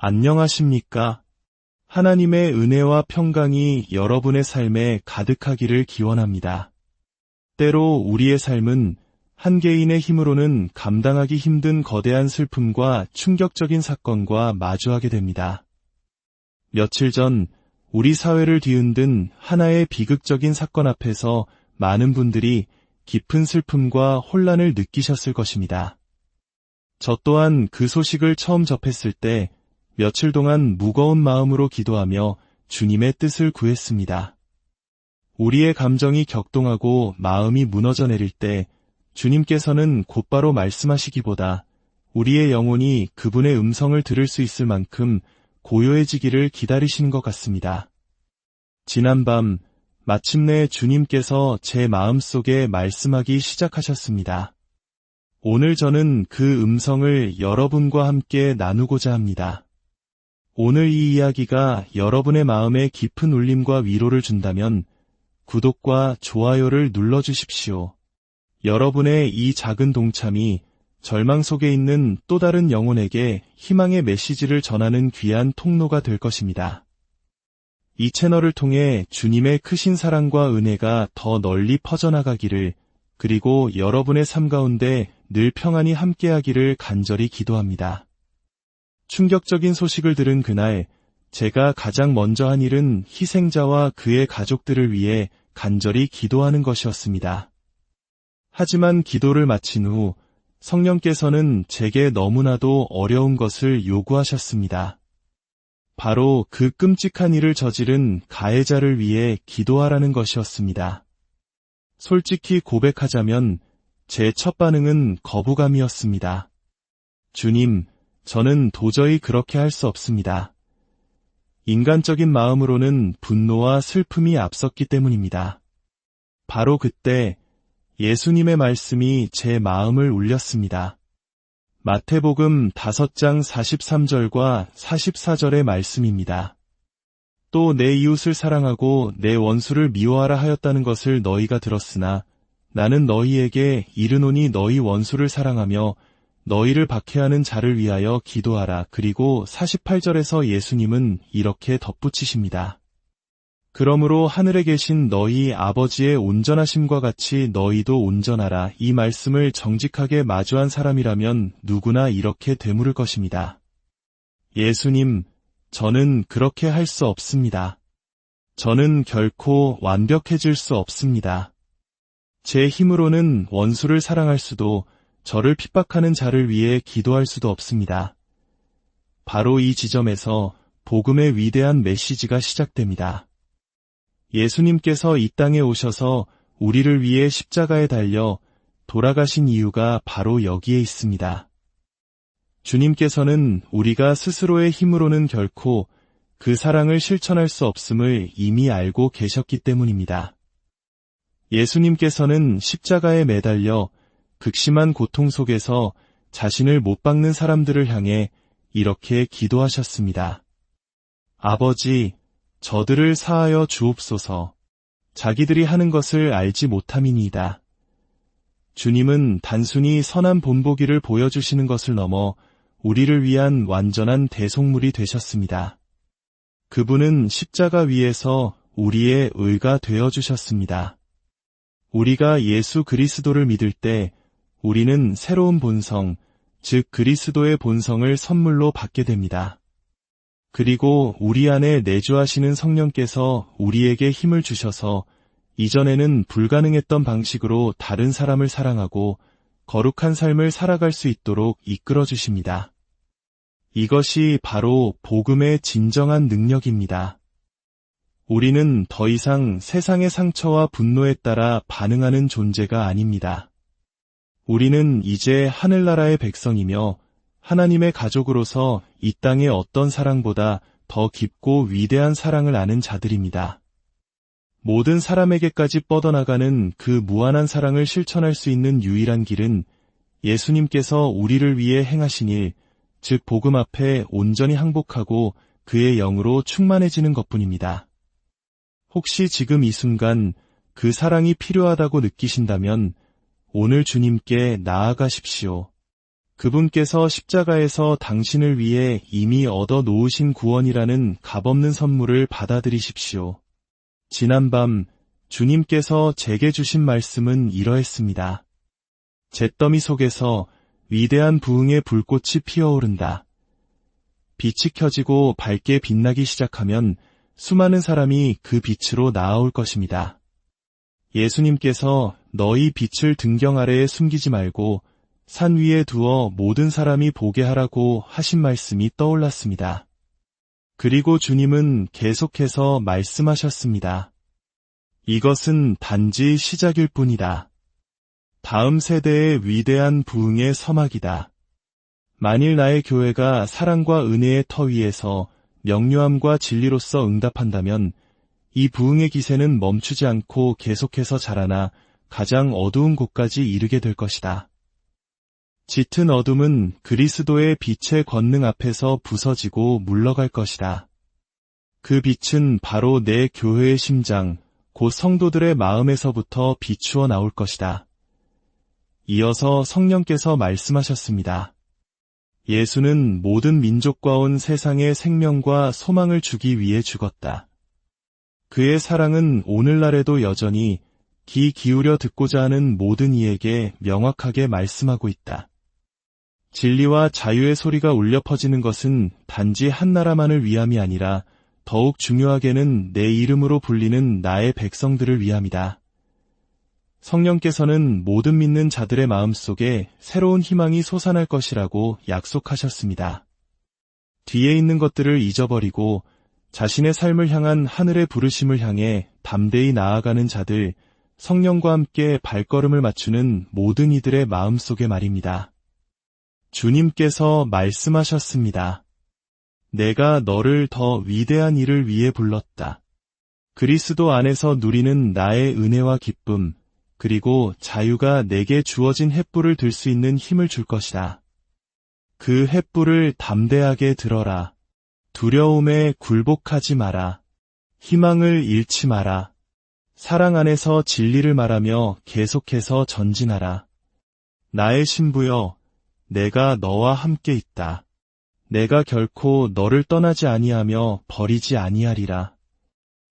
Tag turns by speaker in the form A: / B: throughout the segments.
A: 안녕하십니까? 하나님의 은혜와 평강이 여러분의 삶에 가득하기를 기원합니다. 때로 우리의 삶은 한 개인의 힘으로는 감당하기 힘든 거대한 슬픔과 충격적인 사건과 마주하게 됩니다. 며칠 전 우리 사회를 뒤흔든 하나의 비극적인 사건 앞에서 많은 분들이 깊은 슬픔과 혼란을 느끼셨을 것입니다. 저 또한 그 소식을 처음 접했을 때 며칠 동안 무거운 마음으로 기도하며 주님의 뜻을 구했습니다. 우리의 감정이 격동하고 마음이 무너져 내릴 때 주님께서는 곧바로 말씀하시기보다 우리의 영혼이 그분의 음성을 들을 수 있을 만큼 고요해지기를 기다리시는 것 같습니다. 지난밤 마침내 주님께서 제 마음속에 말씀하기 시작하셨습니다. 오늘 저는 그 음성을 여러분과 함께 나누고자 합니다. 오늘 이 이야기가 여러분의 마음에 깊은 울림과 위로를 준다면 구독과 좋아요를 눌러주십시오. 여러분의 이 작은 동참이 절망 속에 있는 또 다른 영혼에게 희망의 메시지를 전하는 귀한 통로가 될 것입니다. 이 채널을 통해 주님의 크신 사랑과 은혜가 더 널리 퍼져나가기를 그리고 여러분의 삶 가운데 늘 평안히 함께하기를 간절히 기도합니다. 충격적인 소식을 들은 그날 제가 가장 먼저 한 일은 희생자와 그의 가족들을 위해 간절히 기도하는 것이었습니다. 하지만 기도를 마친 후 성령께서는 제게 너무나도 어려운 것을 요구하셨습니다. 바로 그 끔찍한 일을 저지른 가해자를 위해 기도하라는 것이었습니다. 솔직히 고백하자면 제 첫 반응은 거부감이었습니다. 주님, 저는 도저히 그렇게 할 수 없습니다. 인간적인 마음으로는 분노와 슬픔이 앞섰기 때문입니다. 바로 그때 예수님의 말씀이 제 마음을 울렸습니다. 마태복음 5장 43절과 44절의 말씀입니다. 또 내 이웃을 사랑하고 내 원수를 미워하라 하였다는 것을 너희가 들었으나 나는 너희에게 이르노니 너희 원수를 사랑하며 너희를 박해하는 자를 위하여 기도하라. 그리고 48절에서 예수님은 이렇게 덧붙이십니다. 그러므로 하늘에 계신 너희 아버지의 온전하심과 같이 너희도 온전하라. 이 말씀을 정직하게 마주한 사람이라면 누구나 이렇게 되물을 것입니다. 예수님, 저는 그렇게 할 수 없습니다. 저는 결코 완벽해질 수 없습니다. 제 힘으로는 원수를 사랑할 수도 저를 핍박하는 자를 위해 기도할 수도 없습니다. 바로 이 지점에서 복음의 위대한 메시지가 시작됩니다. 예수님께서 이 땅에 오셔서 우리를 위해 십자가에 달려 돌아가신 이유가 바로 여기에 있습니다. 주님께서는 우리가 스스로의 힘으로는 결코 그 사랑을 실천할 수 없음을 이미 알고 계셨기 때문입니다. 예수님께서는 십자가에 매달려 극심한 고통 속에서 자신을 못 박는 사람들을 향해 이렇게 기도하셨습니다. 아버지, 저들을 사하여 주옵소서. 자기들이 하는 것을 알지 못함이니이다. 주님은 단순히 선한 본보기를 보여주시는 것을 넘어 우리를 위한 완전한 대속물이 되셨습니다. 그분은 십자가 위에서 우리의 의가 되어 주셨습니다. 우리가 예수 그리스도를 믿을 때 우리는 새로운 본성, 즉 그리스도의 본성을 선물로 받게 됩니다. 그리고 우리 안에 내주하시는 성령께서 우리에게 힘을 주셔서 이전에는 불가능했던 방식으로 다른 사람을 사랑하고 거룩한 삶을 살아갈 수 있도록 이끌어 주십니다. 이것이 바로 복음의 진정한 능력입니다. 우리는 더 이상 세상의 상처와 분노에 따라 반응하는 존재가 아닙니다. 우리는 이제 하늘나라의 백성이며 하나님의 가족으로서 이 땅의 어떤 사랑보다 더 깊고 위대한 사랑을 아는 자들입니다. 모든 사람에게까지 뻗어나가는 그 무한한 사랑을 실천할 수 있는 유일한 길은 예수님께서 우리를 위해 행하신 일, 즉 복음 앞에 온전히 항복하고 그의 영으로 충만해지는 것뿐입니다. 혹시 지금 이 순간 그 사랑이 필요하다고 느끼신다면 오늘 주님께 나아가십시오. 그분께서 십자가에서 당신을 위해 이미 얻어 놓으신 구원이라는 값없는 선물을 받아들이십시오. 지난밤 주님께서 제게 주신 말씀은 이러했습니다. 잿더미 속에서 위대한 부흥의 불꽃이 피어오른다. 빛이 켜지고 밝게 빛나기 시작하면 수많은 사람이 그 빛으로 나아올 것입니다. 예수님께서 너희 빛을 등경 아래에 숨기지 말고 산 위에 두어 모든 사람이 보게 하라고 하신 말씀이 떠올랐습니다. 그리고 주님은 계속해서 말씀하셨습니다. 이것은 단지 시작일 뿐이다. 다음 세대의 위대한 부흥의 서막이다. 만일 나의 교회가 사랑과 은혜의 터 위에서 명료함과 진리로서 응답한다면 이 부흥의 기세는 멈추지 않고 계속해서 자라나 가장 어두운 곳까지 이르게 될 것이다. 짙은 어둠은 그리스도의 빛의 권능 앞에서 부서지고 물러갈 것이다. 그 빛은 바로 내 교회의 심장, 곧 성도들의 마음에서부터 비추어 나올 것이다. 이어서 성령께서 말씀하셨습니다. 예수는 모든 민족과 온 세상에 생명과 소망을 주기 위해 죽었다. 그의 사랑은 오늘날에도 여전히 귀 기울여 듣고자 하는 모든 이에게 명확하게 말씀하고 있다. 진리와 자유의 소리가 울려 퍼지는 것은 단지 한 나라만을 위함이 아니라 더욱 중요하게는 내 이름으로 불리는 나의 백성들을 위함이다. 성령께서는 모든 믿는 자들의 마음 속에 새로운 희망이 솟아날 것이라고 약속하셨습니다. 뒤에 있는 것들을 잊어버리고 자신의 삶을 향한 하늘의 부르심을 향해 담대히 나아가는 자들, 성령과 함께 발걸음을 맞추는 모든 이들의 마음 속에 말입니다. 주님께서 말씀하셨습니다. 내가 너를 더 위대한 일을 위해 불렀다. 그리스도 안에서 누리는 나의 은혜와 기쁨, 그리고 자유가 내게 주어진 햇불을 들 수 있는 힘을 줄 것이다. 그 햇불을 담대하게 들어라. 두려움에 굴복하지 마라. 희망을 잃지 마라. 사랑 안에서 진리를 말하며 계속해서 전진하라. 나의 신부여, 내가 너와 함께 있다. 내가 결코 너를 떠나지 아니하며 버리지 아니하리라.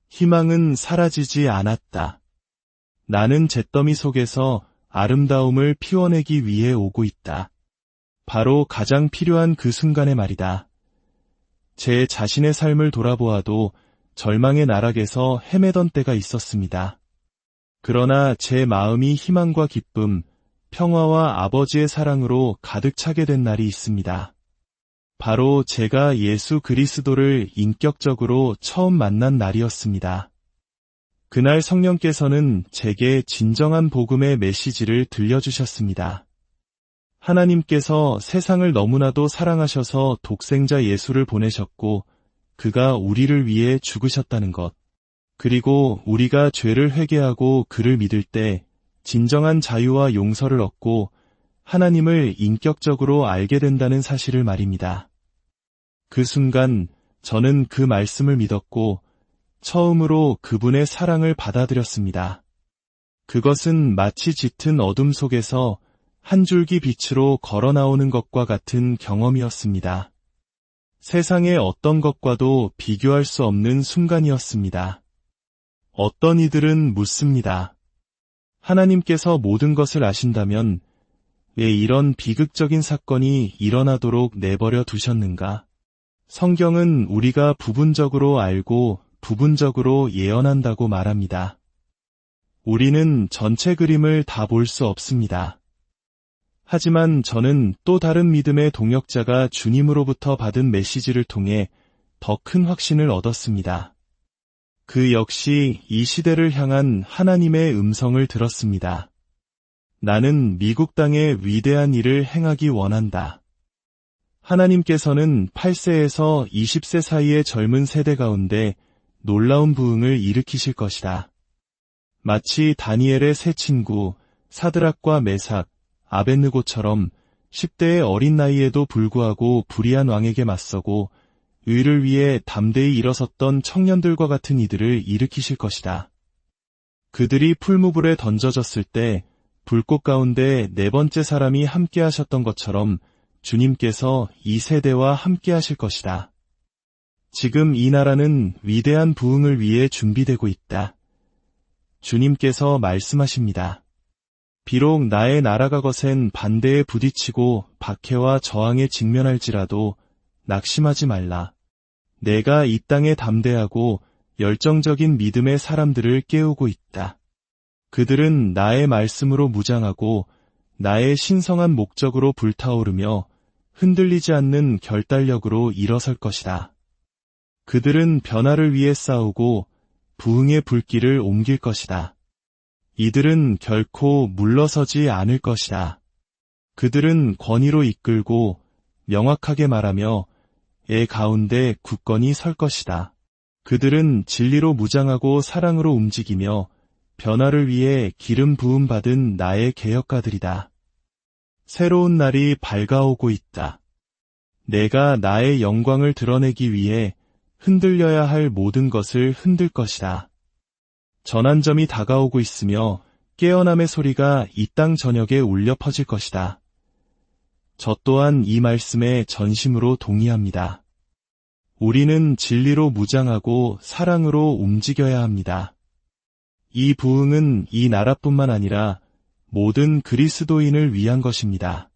A: 희망은 사라지지 않았다. 나는 잿더미 속에서 아름다움을 피워내기 위해 오고 있다. 바로 가장 필요한 그 순간의 말이다. 제 자신의 삶을 돌아보아도 절망의 나락에서 헤매던 때가 있었습니다. 그러나 제 마음이 희망과 기쁨, 평화와 아버지의 사랑으로 가득 차게 된 날이 있습니다. 바로 제가 예수 그리스도를 인격적으로 처음 만난 날이었습니다. 그날 성령께서는 제게 진정한 복음의 메시지를 들려주셨습니다. 하나님께서 세상을 너무나도 사랑하셔서 독생자 예수를 보내셨고 그가 우리를 위해 죽으셨다는 것. 그리고 우리가 죄를 회개하고 그를 믿을 때 진정한 자유와 용서를 얻고 하나님을 인격적으로 알게 된다는 사실을 말입니다. 그 순간 저는 그 말씀을 믿었고 처음으로 그분의 사랑을 받아들였습니다. 그것은 마치 짙은 어둠 속에서 한 줄기 빛으로 걸어 나오는 것과 같은 경험이었습니다. 세상의 어떤 것과도 비교할 수 없는 순간이었습니다. 어떤 이들은 묻습니다. 하나님께서 모든 것을 아신다면 왜 이런 비극적인 사건이 일어나도록 내버려 두셨는가? 성경은 우리가 부분적으로 알고 부분적으로 예언한다고 말합니다. 우리는 전체 그림을 다 볼 수 없습니다. 하지만 저는 또 다른 믿음의 동역자가 주님으로부터 받은 메시지를 통해 더 큰 확신을 얻었습니다. 그 역시 이 시대를 향한 하나님의 음성을 들었습니다. 나는 미국 땅에 위대한 일을 행하기 원한다. 하나님께서는 8세에서 20세 사이의 젊은 세대 가운데 놀라운 부흥을 일으키실 것이다. 마치 다니엘의 새 친구 사드락과 메삭, 아벤느고처럼 10대의 어린 나이에도 불구하고 불의한 왕에게 맞서고 의를 위해 담대히 일어섰던 청년들과 같은 이들을 일으키실 것이다. 그들이 풀무불에 던져졌을 때 불꽃 가운데 네 번째 사람이 함께 하셨던 것처럼 주님께서 이 세대와 함께 하실 것이다. 지금 이 나라는 위대한 부흥을 위해 준비되고 있다. 주님께서 말씀하십니다. 비록 나의 나라가 거센 반대에 부딪히고 박해와 저항에 직면할지라도 낙심하지 말라. 내가 이 땅에 담대하고 열정적인 믿음의 사람들을 깨우고 있다. 그들은 나의 말씀으로 무장하고 나의 신성한 목적으로 불타오르며 흔들리지 않는 결단력으로 일어설 것이다. 그들은 변화를 위해 싸우고 부흥의 불길을 옮길 것이다. 이들은 결코 물러서지 않을 것이다. 그들은 권위로 이끌고 명확하게 말하며 애 가운데 굳건히 설 것이다. 그들은 진리로 무장하고 사랑으로 움직이며 변화를 위해 기름 부음 받은 나의 개혁가들이다. 새로운 날이 밝아오고 있다. 내가 나의 영광을 드러내기 위해 흔들려야 할 모든 것을 흔들 것이다. 전환점이 다가오고 있으며 깨어남의 소리가 이 땅 전역에 울려 퍼질 것이다. 저 또한 이 말씀에 전심으로 동의합니다. 우리는 진리로 무장하고 사랑으로 움직여야 합니다. 이 부흥은 이 나라뿐만 아니라 모든 그리스도인을 위한 것입니다.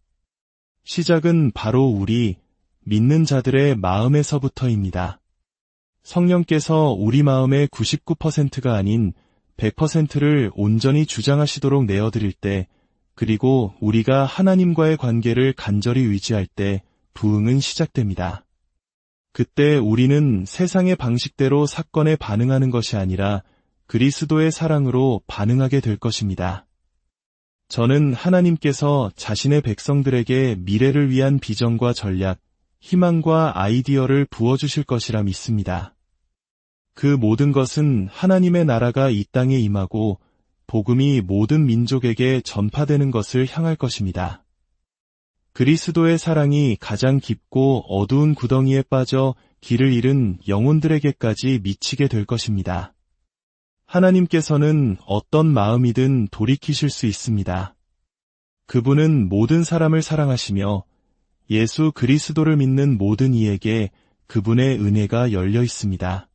A: 시작은 바로 우리 믿는 자들의 마음에서부터입니다. 성령께서 우리 마음의 99%가 아닌 100%를 온전히 주장하시도록 내어드릴 때, 그리고 우리가 하나님과의 관계를 간절히 의지할 때 부흥은 시작됩니다. 그때 우리는 세상의 방식대로 사건에 반응하는 것이 아니라 그리스도의 사랑으로 반응하게 될 것입니다. 저는 하나님께서 자신의 백성들에게 미래를 위한 비전과 전략, 희망과 아이디어를 부어주실 것이라 믿습니다. 그 모든 것은 하나님의 나라가 이 땅에 임하고 복음이 모든 민족에게 전파되는 것을 향할 것입니다. 그리스도의 사랑이 가장 깊고 어두운 구덩이에 빠져 길을 잃은 영혼들에게까지 미치게 될 것입니다. 하나님께서는 어떤 마음이든 돌이키실 수 있습니다. 그분은 모든 사람을 사랑하시며 예수 그리스도를 믿는 모든 이에게 그분의 은혜가 열려 있습니다.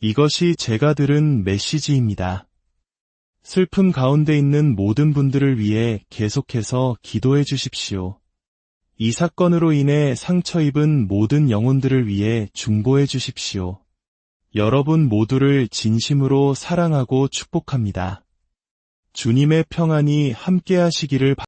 A: 이것이 제가 들은 메시지입니다. 슬픔 가운데 있는 모든 분들을 위해 계속해서 기도해 주십시오. 이 사건으로 인해 상처 입은 모든 영혼들을 위해 중보해 주십시오. 여러분 모두를 진심으로 사랑하고 축복합니다. 주님의 평안이 함께 하시기를